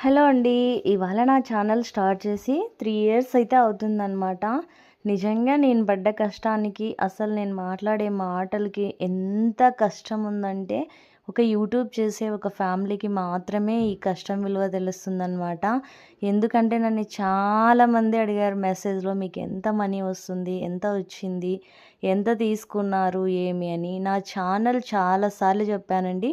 Hello అండి. ఇవాళ నా ఛానల్ స్టార్ట్ చేసి త్రీ ఇయర్స్ అయితే అవుతుందన్నమాట. నిజంగా నేను పడ్డ కష్టానికి అసలు నేను మాట్లాడే మాటలకి ఎంత కష్టం ఉందంటే ఒక యూట్యూబ్ చేసే ఒక ఫ్యామిలీకి మాత్రమే ఈ కష్టం విలువ తెలుస్తుందన్నమాట. ఎందుకంటే నన్ను చాలామంది అడిగారు మెసేజ్లో మీకు ఎంత మనీ వస్తుంది ఎంత వచ్చింది ఎంత తీసుకున్నారు ఏమి అని. నా ఛానల్ చాలాసార్లు చెప్పానండి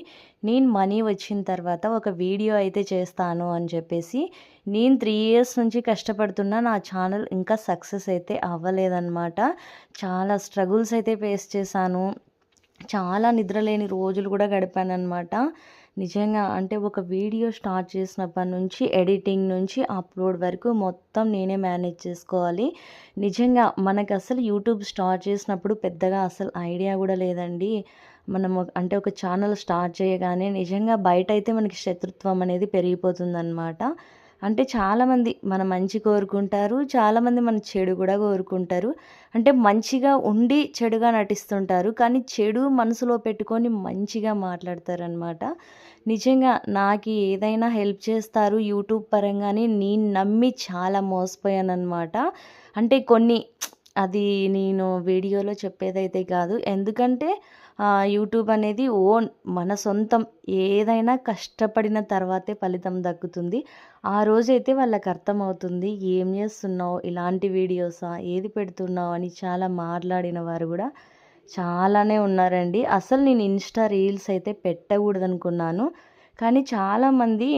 నేను మనీ వచ్చిన తర్వాత ఒక వీడియో అయితే చేస్తాను అని చెప్పేసి. నేను త్రీ ఇయర్స్ నుంచి కష్టపడుతున్నా నా ఛానల్ ఇంకా సక్సెస్ అయితే అవ్వలేదన్నమాట. చాలా స్ట్రగుల్స్ అయితే ఫేస్ చేశాను. చాలా నిద్రలేని రోజులు కూడా గడిపాను అనమాట నిజంగా అంటే ఒక వీడియో స్టార్ట్ చేసినప్పటి నుంచి ఎడిటింగ్ నుంచి అప్లోడ్ వరకు మొత్తం నేనే మేనేజ్ చేసుకోవాలి. నిజంగా మనకు అసలు యూట్యూబ్ స్టార్ట్ చేసినప్పుడు పెద్దగా అసలు ఐడియా కూడా లేదండి. మనం అంటే ఒక ఛానల్ స్టార్ట్ చేయగానే నిజంగా బయట అయితే మనకి శత్రుత్వం అనేది పెరిగిపోతుందన్నమాట. అంటే చాలామంది మన మంచి కోరుకుంటారు చాలామంది మన చెడు కూడా కోరుకుంటారు. అంటే మంచిగా ఉండి చెడుగా నటిస్తుంటారు కానీ చెడు మనసులో పెట్టుకొని మంచిగా మాట్లాడతారనమాట నిజంగా నాకు ఏదైనా హెల్ప్ చేస్తారు యూట్యూబ్ పరంగానే నేను నమ్మి చాలా మోసపోయాను అనమాట అంటే కొన్ని అది నేను వీడియోలో చెప్పేదైతే కాదు. ఎందుకంటే యూట్యూబ్ అనేది ఓన్ మన సొంతం. ఏదైనా కష్టపడిన తర్వాతే ఫలితం దక్కుతుంది. ఆ రోజైతే వాళ్ళకి అర్థమవుతుంది ఏం చేస్తున్నావు? ఇలాంటి వీడియోసా? ఏది పెడుతున్నావు? అని చాలా మాట్లాడిన వారు కూడా చాలానే ఉన్నారండి. అసలు నేను ఇన్స్టా రీల్స్ అయితే పెట్టకూడదు అనుకున్నాను కానీ చాలామంది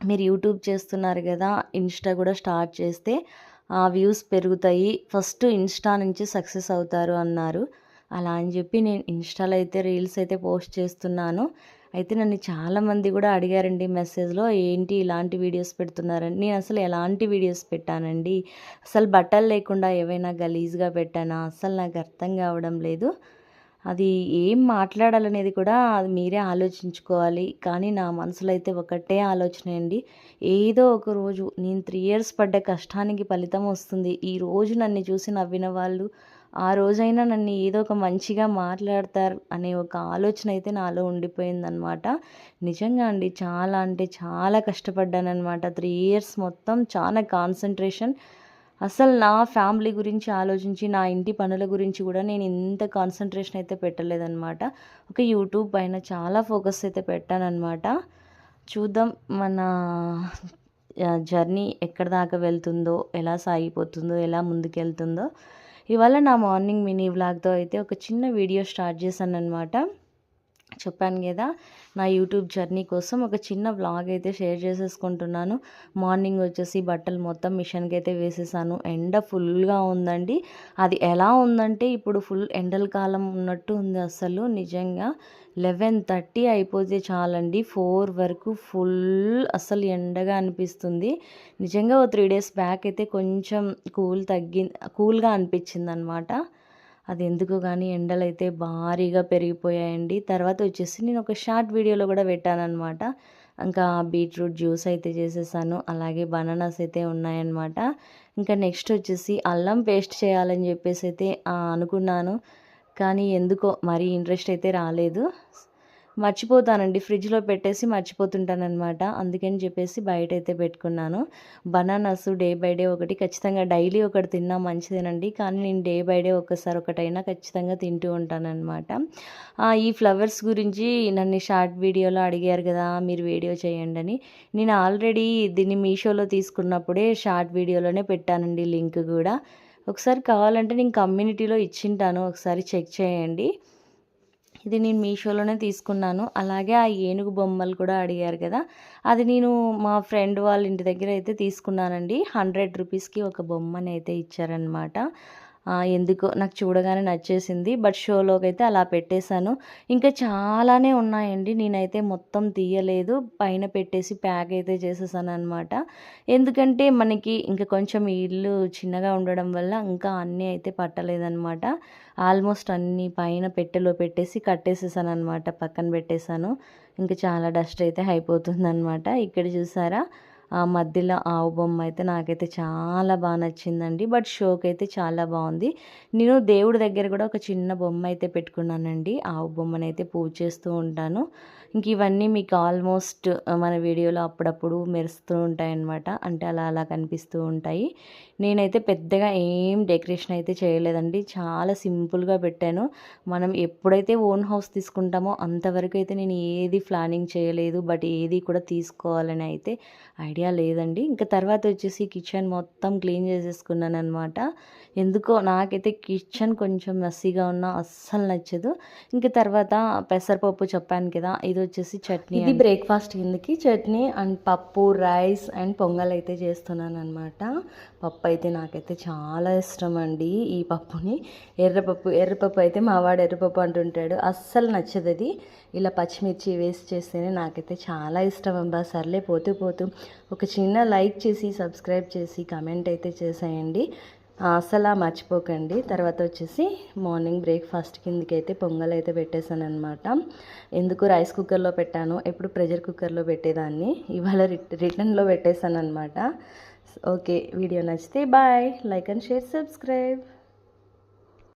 మీరు యూట్యూబ్ చేస్తున్నారు కదా ఇన్స్టా కూడా స్టార్ట్ చేస్తే వ్యూస్ పెరుగుతాయి. ఫస్ట్ ఇన్స్టా నుంచి సక్సెస్ అవుతారు అన్నారు. అలా అని చెప్పి నేను ఇన్స్టాలో అయితే రీల్స్ అయితే పోస్ట్ చేస్తున్నాను. అయితే నన్ను చాలామంది కూడా అడిగారండి మెసేజ్లో ఏంటి ఇలాంటి వీడియోస్ పెడుతున్నారని? నేను అసలు ఎలాంటి వీడియోస్ పెట్టానండి? అసలు బట్టలు లేకుండా ఏవైనా గలీజ్గా పెట్టానా? అసలు నాకు అర్థం కావడం లేదు. అది ఏం మాట్లాడాలనేది కూడా అది మీరే ఆలోచించుకోవాలి. కానీ నా మనసులో అయితే ఒకటే ఆలోచన అండి. ఏదో ఒక రోజు నేను త్రీ ఇయర్స్ పడ్డ కష్టానికి ఫలితం వస్తుంది. ఈ రోజు నన్ను చూసి నవ్విన వాళ్ళు ఆ రోజైనా నన్ను ఏదో ఒక మంచిగా మాట్లాడతారు అనే ఒక ఆలోచన అయితే నాలో ఉండిపోయిందనమాట నిజంగా అండి చాలా అంటే చాలా కష్టపడ్డానమాట త్రీ ఇయర్స్ మొత్తం చాలా కాన్సన్ట్రేషన్. అసలు నా ఫ్యామిలీ గురించి ఆలోచించి నా ఇంటి పనుల గురించి కూడా నేను ఇంత కాన్సన్ట్రేషన్ అయితే పెట్టలేదనమాట ఒక యూట్యూబ్ పైన చాలా ఫోకస్ అయితే పెట్టానమాట చూద్దాం మన జర్నీ ఎక్కడ దాకా వెళ్తుందో ఎలా సాగిపోతుందో ఎలా ముందుకెళ్తుందో. ఇవాళ నా మార్నింగ్ మినీ వ్లాగ్తో అయితే ఒక చిన్న వీడియో స్టార్ట్ చేశాను అనమాట చెప్పాను కదా నా యూట్యూబ్ జర్నీ కోసం ఒక చిన్న బ్లాగ్ అయితే షేర్ చేసేసుకుంటున్నాను. మార్నింగ్ వచ్చేసి బట్టలు మొత్తం మిషన్కి అయితే వేసేసాను. ఎండ ఫుల్గా ఉందండి. అది ఎలా ఉందంటే ఇప్పుడు ఫుల్ ఎండల కాలం ఉన్నట్టు ఉంది అసలు. నిజంగా లెవెన్ థర్టీ అయిపోతే చాలండి. ఫోర్ వరకు ఫుల్ అసలు ఎండగా అనిపిస్తుంది. నిజంగా ఓ త్రీ డేస్ బ్యాక్ అయితే కొంచెం కూల్ తగ్గి కూల్గా అనిపించింది అనమాట అది ఎందుకు కానీ ఎండలు అయితే భారీగా పెరిగిపోయాయండి. తర్వాత వచ్చేసి నేను ఒక షార్ట్ వీడియోలో కూడా పెట్టానమాట ఇంకా బీట్రూట్ జ్యూస్ అయితే చేసేసాను. అలాగే బనానాస్ అయితే ఉన్నాయన్నమాట. ఇంకా నెక్స్ట్ వచ్చేసి అల్లం పేస్ట్ చేయాలని చెప్పేసి అయితే అనుకున్నాను. కానీ ఎందుకో మరీ ఇంట్రెస్ట్ అయితే రాలేదు. మర్చిపోతానండి. ఫ్రిడ్జ్లో పెట్టేసి మర్చిపోతుంటానమాట అందుకని చెప్పేసి బయట అయితే పెట్టుకున్నాను. బనానాస్ డే బై డే ఒకటి ఖచ్చితంగా డైలీ ఒకటి తిన్నా మంచిదేనండి. కానీ నేను డే బై డే ఒకసారి ఒకటైనా ఖచ్చితంగా తింటూ ఉంటానన్నమాట. ఈ ఫ్లవర్స్ గురించి నన్ను షార్ట్ వీడియోలో అడిగారు కదా మీరు వీడియో చేయండి అని నేను ఆల్రెడీ దీన్ని మీషోలో తీసుకున్నప్పుడే షార్ట్ వీడియోలోనే పెట్టానండి లింక్ కూడా. ఒకసారి కావాలంటే నేను కమ్యూనిటీలో ఇచ్చింటాను. ఒకసారి చెక్ చేయండి. ఇది నేను మీషోలోనే తీసుకున్నాను. అలాగే ఆ ఏనుగు బొమ్మలు కూడా అడిగారు కదా. అది నేను మా ఫ్రెండ్ వాళ్ళ ఇంటి దగ్గర అయితే తీసుకున్నానండి. హండ్రెడ్ రూపీస్కి ఒక బొమ్మని అయితే ఇచ్చారనమాట ఎందుకో నాకు చూడగానే నచ్చేసింది బట్ షోలోకి అయితే అలా పెట్టేశాను. ఇంకా చాలానే ఉన్నాయండి నేనైతే మొత్తం తీయలేదు పైన పెట్టేసి ప్యాక్ అయితే చేసేసాను అనమాట ఎందుకంటే మనకి ఇంకా కొంచెం ఇల్లు చిన్నగా ఉండడం వల్ల ఇంకా అన్నీ అయితే పట్టలేదనమాట ఆల్మోస్ట్ అన్నీ పైన పెట్టెలో పెట్టేసి కట్టేసేసాను అనమాట పక్కన పెట్టేశాను. ఇంకా చాలా డస్ట్ అయితే అయిపోతుంది అనమాట ఇక్కడ చూసారా? మధ్యలో ఆవు బొమ్మ అయితే నాకైతే చాలా బాగా నచ్చిందండి. బట్ షోకి అయితే చాలా బాగుంది. నేను దేవుడి దగ్గర కూడా ఒక చిన్న బొమ్మ అయితే పెట్టుకున్నానండి. ఆవు బొమ్మనైతే పూజ చేస్తూ ఉంటాను. ఇంక ఇవన్నీ మీకు ఆల్మోస్ట్ మన వీడియోలో అప్పుడప్పుడు మెరుస్తూ ఉంటాయన్నమాట. అంటే అలా అలా కనిపిస్తూ ఉంటాయి. నేనైతే పెద్దగా ఏం డెకరేషన్ అయితే చేయలేదండి. చాలా సింపుల్గా పెట్టాను. మనం ఎప్పుడైతే ఓన్ హౌస్ తీసుకుంటామో అంతవరకు అయితే నేను ఏది ప్లానింగ్ చేయలేదు. బట్ ఏది కూడా తీసుకోవాలని అయితే ఐడియా లేదండి. ఇంకా తర్వాత వచ్చేసి కిచెన్ మొత్తం క్లీన్ చేసేసుకున్నాను అనమాట ఎందుకో నాకైతే కిచెన్ కొంచెం మెస్సీగా ఉన్నా అస్సలు నచ్చదు. ఇంకా తర్వాత పెసరపప్పు చెప్పాను కదా ఇది వచ్చేసి చట్నీ ఇది బ్రేక్ఫాస్ట్ కిందకి చట్నీ అండ్ పప్పు రైస్ అండ్ పొంగల్ అయితే చేస్తున్నాను అనమాట పప్పు అయితే నాకైతే చాలా ఇష్టం అండి ఈ పప్పుని. ఎర్రపప్పు ఎర్రపప్పు అయితే మా వాడు ఎర్రపప్పు అంటుంటాడు. అస్సలు నచ్చదు అది. ఇలా పచ్చిమిర్చి వేసి చేస్తేనే నాకైతే చాలా ఇష్టం అబ్బా. సర్లే పోతూ పోతూ. ఒక చిన్న లైక్ చేసి సబ్స్క్రైబ్ చేసి కమెంట్ అయితే చేసేయండి. అసలు మర్చిపోకండి. తర్వాత వచ్చేసి మార్నింగ్ బ్రేక్ఫాస్ట్ కిందకైతే అయితే పొంగల్ అయితే పెట్టేశాను అనమాట ఎందుకు రైస్ కుక్కర్లో పెట్టాను? ఎప్పుడు ప్రెషర్ కుక్కర్లో పెట్టేదాన్ని? ఇవాళ రిటర్న్లో పెట్టేశాను అనమాట ఓకే వీడియో నచ్చితే bye. Like and share subscribe.